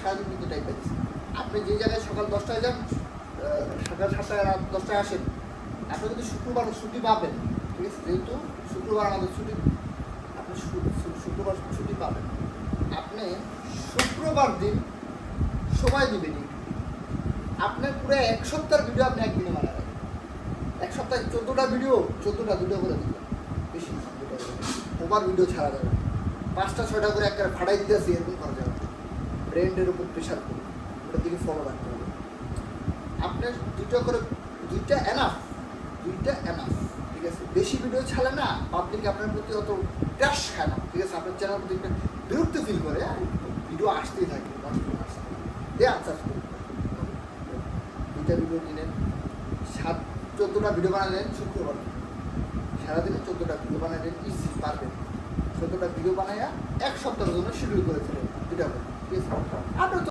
সারাদিন কিন্তু টাইম পাচ্ছি আপনি যে জায়গায় সকাল দশটায় যান সকাল সাতটায় রাত দশটায় আসেন, আপনি কিন্তু শুক্রবার ছুটি পাবেন, ঠিক আছে? যেহেতু শুক্রবার আমাদের ছুটি, আপনি শুক্রবার ছুটি পাবেন। আপনি শুক্রবার দিন সময় দিবেন। আপনার পুরো এক সপ্তাহের ভিডিও আপনি একদিনে বানাবেন। এক সপ্তাহে চোদ্দোটা ভিডিও চোদ্দোটা দুটো করে দিবেন বেশি ওভার ভিডিও ছাড়া যাবে পাঁচটা, ছয়টা করে একটা ফাটাই আসি এরকম করা যাবে। ব্রেন্ডের উপর প্রেশার করুন ওটার দিকে ফলো রাখতে হবে। আপনার দুটো করে, দুইটা এনাফ দুইটা এনাফ ঠিক আছে? বেশি ভিডিও ছাড়লে না পাবলিক আপনার প্রতি অত ক্রাশ খায় না, ঠিক আছে? আপনার চ্যানেল প্রতি একটা বিরক্ত ফিল করে ভিডিও আসতেই থাকে আসতে আনসার দুইটা ভিডিও দিলেন সাত, চোদ্দোটা ভিডিও বানালেন, শুক্রবার। সারাদিনে চোদ্দোটা ভিডিও বানালেন ইজি পারবেন চোদ্দোটা ভিডিও বানাইয়া এক সপ্তাহের জন্য শিডিউল করেছিলেন ভিডিও আপনার